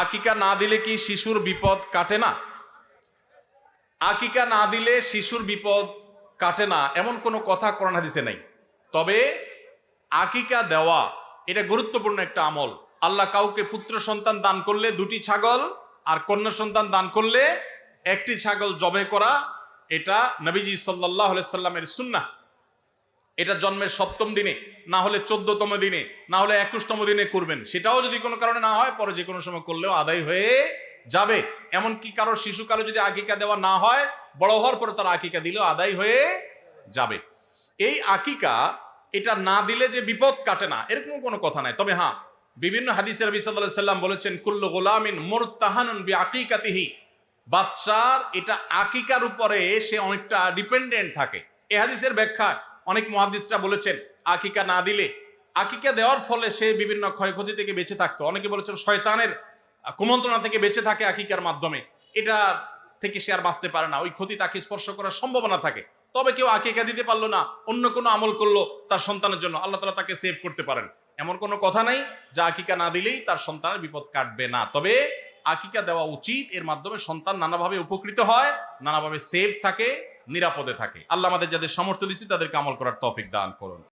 আকিকা না দিলে কি শিশুর বিপদ কাটে না? আকিকা না দিলে শিশুর বিপদ কাটে না, এমন কোনো কথা কোরআন হাদিসে নাই। তবে আকিকা দেওয়া, এটা গুরুত্বপূর্ণ একটা আমল। আল্লাহ কাউকে পুত্র সন্তান দান করলে দুটি ছাগল, আর কন্যা সন্তান দান করলে একটি ছাগল জবে করা, এটা নবীজি সাল্লাহ সাল্লামের সুন্না এটা জন্মের সপ্তম দিনে, না হলে চোদ্দতম দিনে, না হলে একুশতম দিনে করবেন। সেটাও যদি কোনো কারণে না হয়, পরে যে কোনো সময় করলেও আদায় হয়ে যাবে। এমনকি কারও শিশু কারও যদি আকিকা দেওয়া না হয়, বড় হওয়ার পরে তার আকিকা দিলেও আদায় হয়ে যাবে। এই আকিকা, এটা না দিলে যে বিপদ কাটে না এরকম কোনো কথা নাই। তবে হ্যাঁ বিভিন্ন হাদিসের সাল্লাল্লাহু সাল্লাম বলেছেন, কুল্লু গোলামিন মোর মুরতাহানুন বি আকিকাতিহি বাচ্চার এটা আকিকার উপরে সে অনেকটা ডিপেন্ডেন্ট থাকে। এ হাদিসের ব্যাখ্যা অনেক মহাদিসরা বলেছেন, আকিকা না দিলে, আকিকা দেওয়ার ফলে সে বিভিন্ন ক্ষয়ক্ষতি থেকে বেঁচে থাকতো। অনেকে বলেছেন শয়তানের কুমন্ত্রণা থেকে বেঁচে থাকে আকিকার মাধ্যমে। এটা থেকে সে আর বাঁচতে পারে না। ওই ক্ষতি তাকে স্পর্শ করার সম্ভাবনা থাকে। তবে কেউ আকিকা দিতে পারল না, অন্য কোনো আমল করল তার সন্তানের জন্য, আল্লাহ তালা তাকে সেভ করতে পারেন। এমন কোনো কথা নাই যে আকিকা না দিলেই তার সন্তানের বিপদ কাটবে না। তবে আকিকা দেওয়া উচিত, এর মাধ্যমে সন্তান নানাভাবে উপকৃত হয়, নানাভাবে সেফ থাকে নিরাপদে থাকে। আল্লাহ আমাদের যাদের সামর্থ্য দিচ্ছি তাদেরকে আমল করার তফিক দান করুন।